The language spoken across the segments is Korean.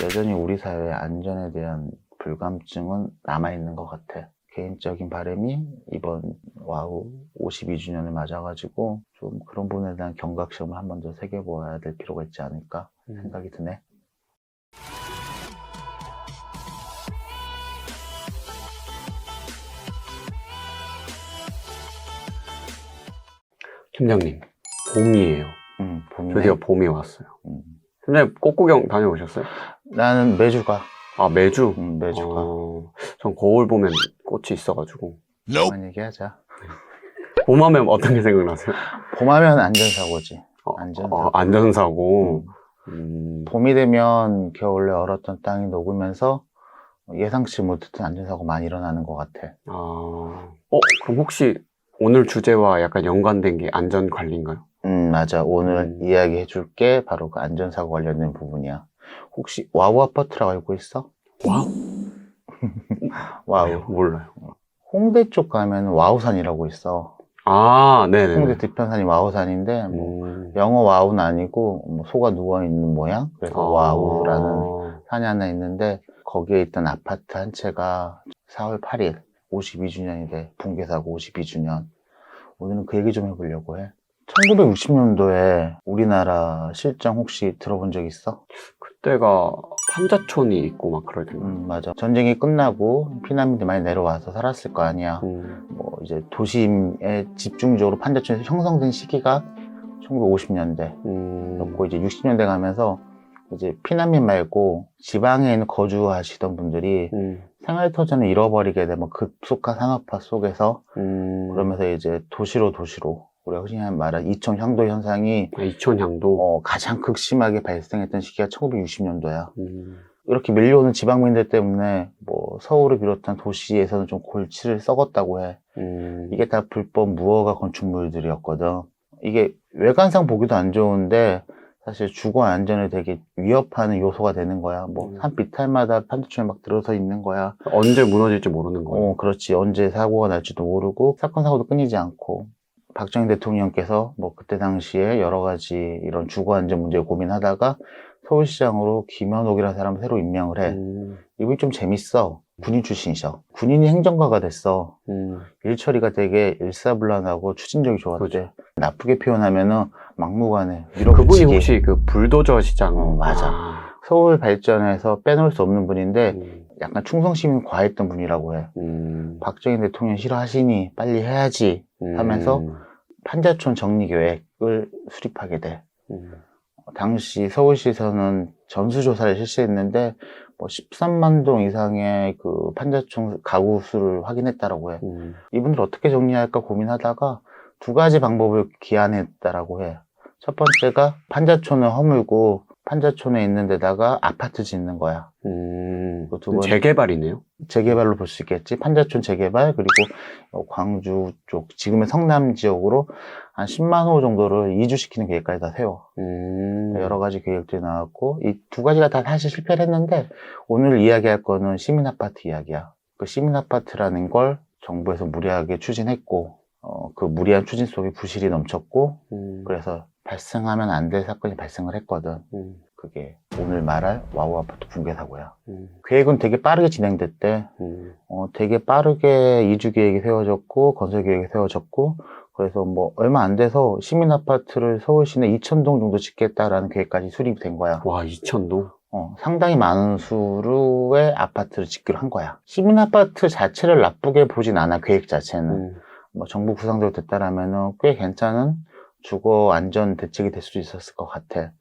여전히 우리 사회의 안전에 대한 불감증은 남아있는 것 같아. 개인적인 바람이 이번 와우 52주년을 맞아가지고 좀 그런 부분에 대한 경각심을 한 번 더 새겨보아야 될 필요가 있지 않을까 생각이 드네. 팀장님, 봄이에요. 음, 봄이네. 드디어 봄이 왔어요. 음. 팀장님, 꽃구경 다녀오셨어요? 나는 매주 가. 아, 매주? 음, 매주 가. 어, 전 거울 보면 꽃이 있어가지고. 그만 얘기하자. 봄하면 어떤 게 생각나세요? 봄하면 안전사고지. 어, 안전사고. 어, 안전사고. 음, 봄이 되면 겨울에 얼었던 땅이 녹으면서 예상치 못했던 안전사고 많이 일어나는 것 같아. 아, 어, 그럼 혹시 오늘 주제와 약간 연관된 게 안전 관리인가요? 음, 맞아. 오늘 음. 이야기해 줄 게 바로 그 안전사고 관련된 부분이야. 혹시 와우 아파트라고 알고 있어? 와우. 와우. 몰라요. 홍대 쪽 가면 와우산이라고 있어. 아, 네네. 홍대 뒤편산이 와우산인데, 뭐, 음. 영어 와우는 아니고, 뭐 소가 누워있는 모양? 그래서 아. 와우라는 산이 하나 있는데, 거기에 있던 아파트 한 채가 4월 8일, 52주년이 돼. 붕괴사고 52주년. 오늘은 그 얘기 좀 해보려고 해. 1960년도에 우리나라 실정 혹시 들어본 적 있어? 그때가 판자촌이 있고 막 그럴 텐데. 음, 맞아. 전쟁이 끝나고 피난민들 많이 내려와서 살았을 거 아니야. 음. 뭐 이제 도심에 집중적으로 판자촌에서 형성된 시기가 1950년대. 음. 그렇고 이제 60년대 가면서 이제 피난민 말고 지방에 있는 거주하시던 분들이 음. 생활터전을 잃어버리게 되면 급속한 산업화 속에서 음. 그러면서 이제 도시로 도시로 우리가 흔히 말하는 이촌 향도 현상이 아, 이촌향도. 어, 가장 극심하게 발생했던 시기가 1960년도야. 음. 이렇게 밀려오는 지방민들 때문에 뭐 서울을 비롯한 도시에서는 좀 골치를 썩었다고 해. 음. 이게 다 불법 무허가 건축물들이었거든. 이게 외관상 보기도 안 좋은데 사실 주거 안전을 되게 위협하는 요소가 되는 거야. 뭐 음. 산 비탈마다 판자촌에 막 들어서 있는 거야. 언제 무너질지 모르는 거예요. 어, 그렇지. 언제 사고가 날지도 모르고 사건 사고도 끊이지 않고 박정희 대통령께서 뭐 그때 당시에 여러 가지 이런 주거 안전 문제를 고민하다가 서울시장으로 김현옥이라는 사람을 새로 임명을 해. 음. 이분이 좀 재밌어. 군인 출신이셔. 군인이 행정가가 됐어. 음. 일 처리가 되게 일사불란하고 추진력이 좋았대. 그죠. 나쁘게 표현하면은 막무가내 그분이 밀어붙이기. 혹시 그 불도저 시장. 어, 맞아. 아. 서울 발전에서 빼놓을 수 없는 분인데 음. 약간 충성심이 과했던 분이라고 해. 음. 박정희 대통령 싫어하시니 빨리 해야지 하면서 음. 판자촌 정리 계획을 수립하게 돼. 음. 당시 서울시에서는 전수조사를 실시했는데 뭐 13만 동 이상의 그 판자촌 가구 수를 확인했다라고 해. 음. 이분들 어떻게 정리할까 고민하다가 두 가지 방법을 기안했다라고 해. 첫 번째가 판자촌을 허물고 판자촌에 있는 데다가 아파트 짓는 거야. 음. 그두 번- 재개발이네요. 재개발로 볼 수 있겠지. 판자촌 재개발 그리고 어, 광주 쪽 지금의 성남 지역으로 한 10만 호 정도를 이주시키는 계획까지 다 세워. 음. 여러 가지 계획들이 나왔고 이 두 가지가 다 사실 실패를 했는데 오늘 이야기할 거는 시민 아파트 이야기야. 그 시민 아파트라는 걸 정부에서 무리하게 추진했고 어, 그 무리한 추진 속에 부실이 넘쳤고 음. 그래서 발생하면 안 될 사건이 발생을 했거든. 음. 그게 오늘 말할 와우 아파트 붕괴 사고야. 음. 계획은 되게 빠르게 진행됐대. 음. 어, 되게 빠르게 이주 계획이 세워졌고 건설 계획이 세워졌고 그래서 뭐 얼마 안 돼서 시민 아파트를 서울 시내 2,000동 정도 짓겠다라는 계획까지 수립이 된 거야. 와, 이천도? 어, 상당히 많은 수의 아파트를 짓기로 한 거야. 시민 아파트 자체를 나쁘게 보진 않아 계획 자체는. 음. 뭐 정부 구상대로 됐다라면은 꽤 괜찮은 주거 안전 대책이 될 수도 있었을 것 같아.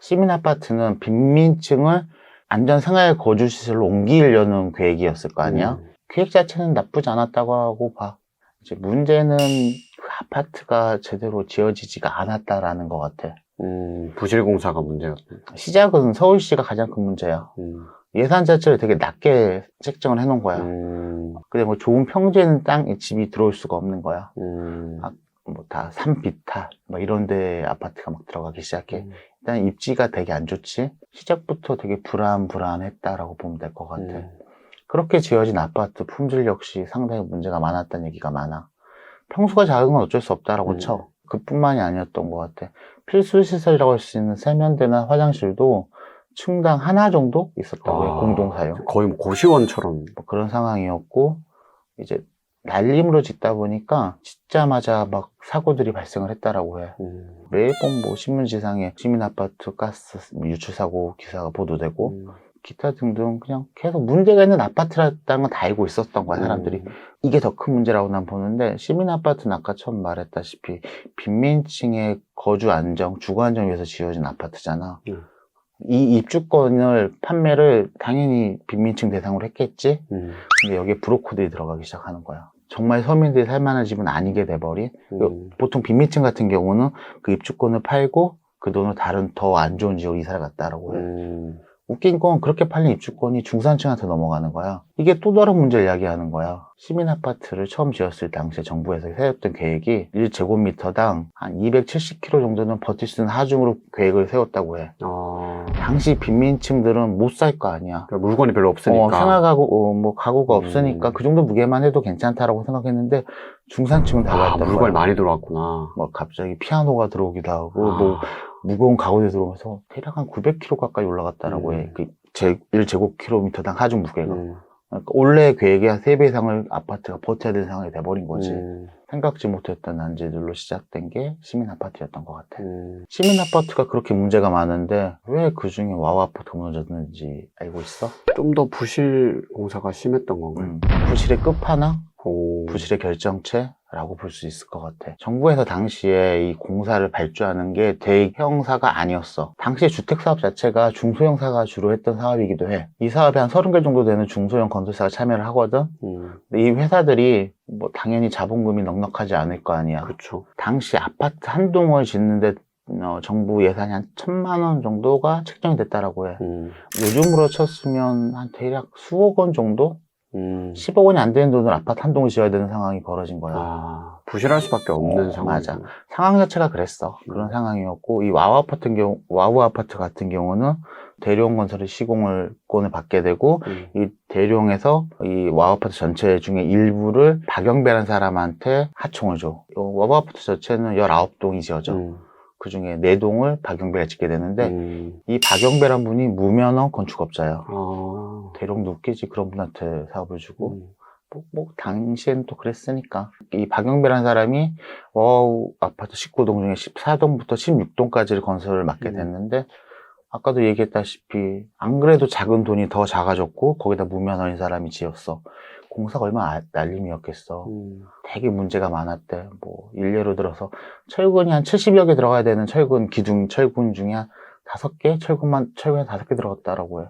시민 아파트는 빈민층을 안전 생활 거주 시설로 옮기려는 계획이었을 거 아니야. 음. 계획 자체는 나쁘지 않았다고 하고 봐. 이제 문제는 그 아파트가 제대로 지어지지가 않았다라는 것 같아. 음. 부실 공사가 문제였네. 시작은 서울시가 가장 큰 문제야. 음. 예산 자체를 되게 낮게 책정을 해놓은 거야. 음. 근데 뭐 좋은 평지에 있는 땅, 집이 들어올 수가 없는 거야. 음. 아, 뭐다 산비탈, 뭐 이런 데 아파트가 막 들어가기 시작해. 음. 일단 입지가 되게 안 좋지. 시작부터 되게 불안불안했다라고 보면 될 것 같아. 음. 그렇게 지어진 아파트 품질 역시 상당히 문제가 많았다는 얘기가 많아. 평수가 작은 건 어쩔 수 없다라고 음. 쳐. 그뿐만이 아니었던 것 같아. 필수 시설이라고 할 수 있는 세면대나 화장실도 층당 하나 정도 있었다고 해요. 아, 공동사용. 거의 뭐 고시원처럼. 뭐 그런 상황이었고 이제 날림으로 짓다 보니까 짓자마자 막 사고들이 발생을 했다라고 해. 음, 매번 뭐 신문지상에 시민 아파트 가스 유출 사고 기사가 보도되고 음, 기타 등등 그냥 계속 문제가 있는 아파트라는 건 다 알고 있었던 거야 사람들이. 음, 이게 더 큰 문제라고 난 보는데 시민 아파트는 아까 처음 말했다시피 빈민층의 거주 안정, 주거 안정 위해서 지어진 아파트잖아. 음. 이 입주권을 판매를 당연히 빈민층 대상으로 했겠지. 음, 근데 여기에 브로커들이 들어가기 시작하는 거야. 정말 서민들이 살만한 집은 아니게 돼버린. 음, 보통 빈민층 같은 경우는 그 입주권을 팔고 그 돈을 다른 더 안 좋은 지역으로 이사를 갔다라고 해. 음, 웃긴 건 그렇게 팔린 입주권이 중산층한테 넘어가는 거야. 이게 또 다른 문제를 이야기하는 거야. 시민 아파트를 처음 지었을 당시에 정부에서 세웠던 계획이 1제곱미터당 한 270km 정도는 버틸 수 있는 하중으로 계획을 세웠다고 해. 아, 당시 빈민층들은 못 살 거 아니야. 그러니까 물건이 별로 없으니까. 어, 생활가구, 어, 뭐, 가구가 음. 없으니까 그 정도 무게만 해도 괜찮다라고 생각했는데 중산층은 아, 달랐던 거야. 물건이 많이 들어왔구나. 뭐 갑자기 피아노가 들어오기도 하고 아, 뭐 무거운 가구들이 들어오면서 대략 한 900kg 가까이 올라갔다라고 음. 해. 그 제, 1제곱킬로미터당 하중 무게가. 음, 그러니까 원래 계획의 한 3배 이상을 아파트가 버텨야 되는 상황이 돼버린 거지. 음, 생각지 못했던 난제들로 시작된 게 시민 아파트였던 것 같아. 음. 시민 아파트가 그렇게 문제가 많은데 왜 그 중에 와우 아파트가 무너졌는지 알고 있어? 좀 더 부실 공사가 심했던 건가요? 음, 부실의 끝판왕? 오. 부실의 결정체 라고 볼 수 있을 것 같아. 정부에서 당시에 이 공사를 발주하는 게 대형사가 아니었어. 당시에 주택사업 자체가 중소형사가 주로 했던 사업이기도 해. 이 사업에 한 30개 정도 되는 중소형 건설사가 참여를 하거든. 음, 근데 이 회사들이 뭐 당연히 자본금이 넉넉하지 않을 거 아니야. 그쵸. 당시 아파트 한 동을 짓는데 어, 정부 예산이 한 천만 원 정도가 책정이 됐다라고 해. 음, 요즘으로 쳤으면 한 대략 수억 원 정도? 음. 10억 원이 안 되는 돈을 아파트 한 동을 지어야 되는 상황이 벌어진 거야. 아, 부실할 수밖에 없는 어, 상황. 맞아. 상황 자체가 그랬어. 그런 음. 상황이었고, 이 와우 아파트 경우, 와우 아파트 같은 경우는 대룡 건설의 시공을 권을 받게 되고, 음, 이 대룡에서 이 와우 아파트 전체 중에 일부를 박영배라는 사람한테 하청을 줘. 이 와우 아파트 자체는 19동이 지어져. 음, 그 중에 4동을 박영배가 짓게 되는데, 음. 이 박영배란 분이 무면허 건축업자예요. 아, 대룡도 웃기지. 그런 분한테 사업을 주고. 음, 뭐, 뭐, 당시엔 또 그랬으니까. 이 박영배라는 사람이 와우 아파트 19동 중에 14동부터 16동까지를 건설을 맡게 음. 됐는데, 아까도 얘기했다시피, 안 그래도 작은 돈이 더 작아졌고, 거기다 무면허인 사람이 지었어. 공사가 얼마나 아- 날림이었겠어. 음, 되게 문제가 많았대. 뭐, 일례로 들어서, 철근이 한 70여 개 들어가야 되는 철근, 기둥, 철근 중에 한 5개? 철근만, 철근이 5개 들어갔다라고 해.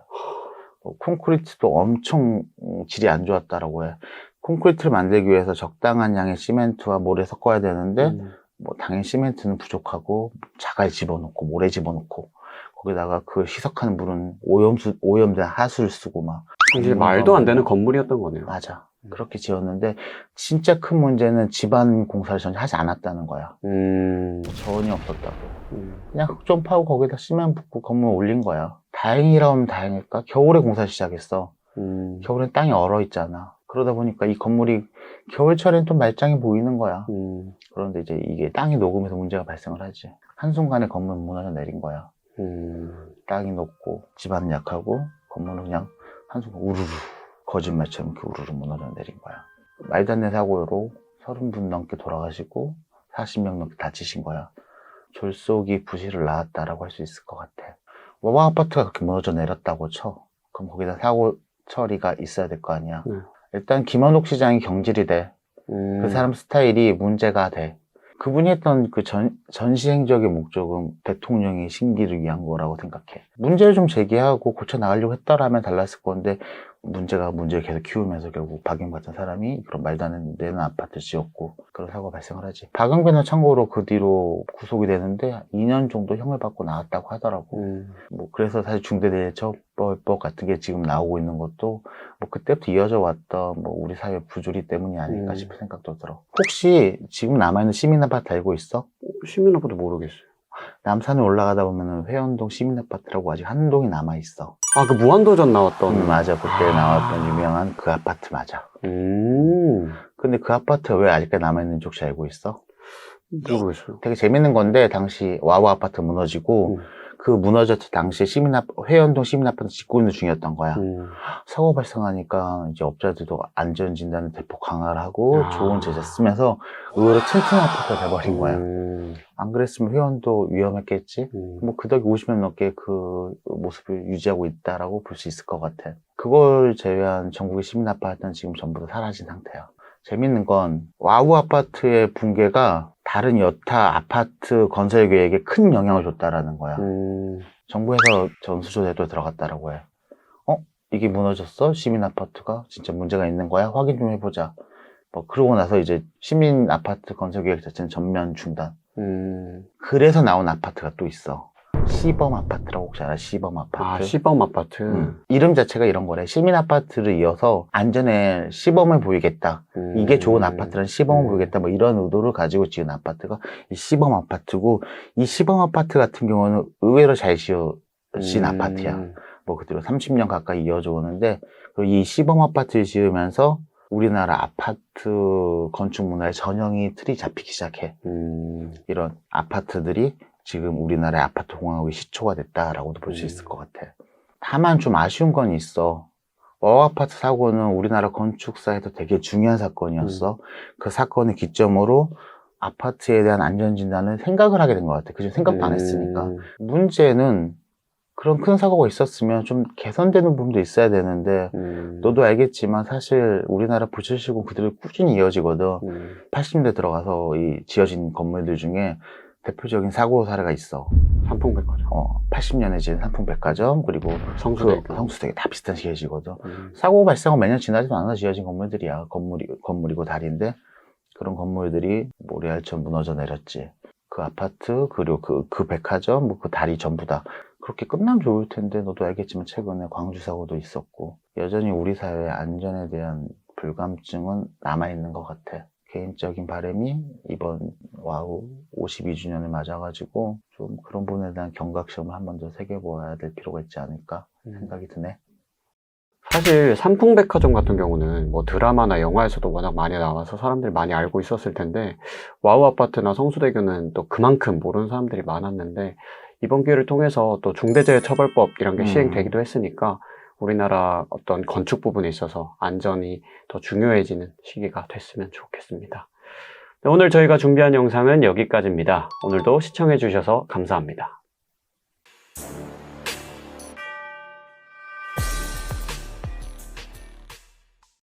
뭐 콘크리트도 엄청 음, 질이 안 좋았다라고 해. 콘크리트를 만들기 위해서 적당한 양의 시멘트와 모래 섞어야 되는데, 음, 뭐, 당연히 시멘트는 부족하고, 자갈 집어넣고, 모래 집어넣고, 거기다가 그 희석하는 물은 오염수, 오염된 하수를 쓰고 막. 사실 말도 안 되는 건물이었던 거네요. 맞아. 그렇게 지었는데, 진짜 큰 문제는 집안 공사를 전혀 하지 않았다는 거야. 음, 전혀 없었다고. 음, 그냥 흙 좀 파고 거기다 시멘 붓고 건물 올린 거야. 다행이라면 다행일까? 겨울에 공사 시작했어. 음, 겨울엔 땅이 얼어 있잖아. 그러다 보니까 이 건물이 겨울철엔 좀 말짱해 보이는 거야. 음, 그런데 이제 이게 땅이 녹으면서 문제가 발생을 하지. 한순간에 건물 무너져 내린 거야. 음, 땅이 녹고 집안은 약하고 건물은 그냥 한순간 우르르 거짓말처럼 이렇게 우르르 무너져 내린 거야. 말도 안 되는 사고로 30분 넘게 돌아가시고 40명 넘게 다치신 거야. 졸속이 부실을 낳았다라고 할 수 있을 것 같아. 와와 아파트가 그렇게 무너져 내렸다고 쳐. 그럼 거기다 사고 처리가 있어야 될 거 아니야. 네. 일단 김원옥 시장이 경질이 돼. 음, 그 사람 스타일이 문제가 돼. 그분이 했던 그 전, 전시 행적인 목적은 대통령의 심기를 위한 거라고 생각해. 문제를 좀 제기하고 고쳐 나가려고 했더라면 달랐을 건데, 문제가 문제를 계속 키우면서 결국 박영 같은 사람이 그런 말도 안 되는 아파트 지었고, 그런 사고가 발생을 하지. 박영배는 참고로 그 뒤로 구속이 되는데, 2년 정도 형을 받고 나왔다고 하더라고. 음, 뭐, 그래서 사실 중대재해처벌법 같은 게 지금 나오고 있는 것도, 뭐, 그때부터 이어져 왔던, 뭐, 우리 사회 부조리 때문이 아닐까 음. 싶은 생각도 들어. 혹시 지금 남아있는 시민 아파트 알고 있어? 시민 아파트 모르겠어요. 남산에 올라가다 보면은 회원동 시민 아파트라고 아직 한 동이 남아있어. 아, 그 무한도전 나왔던. 음, 맞아. 그때 아. 나왔던 유명한 그 아파트 맞아. 음, 근데 그 아파트가 왜 아직까지 남아있는지 혹시 알고 있어? 모르겠어요. 되게 재밌는 건데, 당시 와우 아파트 무너지고, 음. 그 무너졌을 당시에 시민 아파, 회원동 시민 아파트 짓고 있는 중이었던 거야. 음. 사고 발생하니까 이제 업자들도 안전 진단을 대폭 강화를 하고 아. 좋은 제재 쓰면서 의외로 튼튼 아파트가 돼버린 거야. 음. 안 그랬으면 회원도 위험했겠지. 음. 뭐 그 덕에 50년 넘게 그 모습을 유지하고 있다라고 볼 수 있을 것 같아. 그걸 제외한 전국의 시민 아파트는 지금 전부 다 사라진 상태야. 재밌는 건 와우 아파트의 붕괴가 다른 여타 아파트 건설 계획에 큰 영향을 줬다라는 거야. 음. 정부에서 전수조사에도 들어갔다라고 해. 어? 이게 무너졌어? 시민 아파트가? 진짜 문제가 있는 거야? 확인 좀 해보자. 뭐, 그러고 나서 이제 시민 아파트 건설 계획 자체는 전면 중단. 음. 그래서 나온 아파트가 또 있어. 시범 아파트라고 혹시 알아? 시범 아파트. 아, 시범 아파트. 음. 이름 자체가 이런 거래. 시민 아파트를 이어서 안전에 시범을 보이겠다. 음. 이게 좋은 아파트는 시범을 음. 보이겠다. 뭐 이런 의도를 가지고 지은 아파트가 이 시범 아파트고 이 시범 아파트 같은 경우는 의외로 잘 지어진 음. 아파트야. 뭐 그대로 30년 가까이 이어져 오는데 그리고 이 시범 아파트를 지으면서 우리나라 아파트 건축 문화의 전형이 틀이 잡히기 시작해. 음. 이런 아파트들이 지금 우리나라의 아파트 공화국의 시초가 됐다라고도 볼수 음. 있을 것 같아. 다만 좀 아쉬운 건 있어. 어아파트 사고는 우리나라 건축사에도 되게 중요한 사건이었어. 음. 그 사건을 기점으로 아파트에 대한 안전진단을 생각을 하게 된 것 같아. 그중 생각도 안 했으니까. 음. 문제는 그런 큰 사고가 있었으면 좀 개선되는 부분도 있어야 되는데 음. 너도 알겠지만 사실 우리나라 부실시공 그대로 꾸준히 이어지거든. 음. 80년대 들어가서 이 지어진 건물들 중에 대표적인 사고 사례가 있어. 삼풍백화점. 어, 80년에 지은 삼풍백화점 그리고 성수대교. 그 성수대교 다 비슷한 시기에 지거든. 음. 사고 발생은 몇 년 지나지도 않아 지어진 건물들이야. 건물이 건물이고 다리인데 그런 건물들이 모래알처럼 무너져 내렸지. 그 아파트 그리고 그, 그 백화점 뭐 그 다리 전부 다 그렇게 끝나면 좋을 텐데 너도 알겠지만 최근에 광주 사고도 있었고 여전히 우리 사회 안전에 대한 불감증은 남아 있는 것 같아. 개인적인 바람이 이번 와우 52주년을 맞아가지고 좀 그런 부분에 대한 경각심을 한 번 더 새겨보아야 될 필요가 있지 않을까 음. 생각이 드네. 사실 삼풍백화점 같은 경우는 뭐 드라마나 영화에서도 워낙 많이 나와서 사람들이 많이 알고 있었을 텐데 와우 아파트나 성수대교는 또 그만큼 모르는 사람들이 많았는데 이번 기회를 통해서 또 중대재해처벌법 이런 게 음. 시행되기도 했으니까 우리나라 어떤 건축 부분에 있어서 안전이 더 중요해지는 시기가 됐으면 좋겠습니다. 네, 오늘 저희가 준비한 영상은 여기까지입니다. 오늘도 시청해주셔서 감사합니다.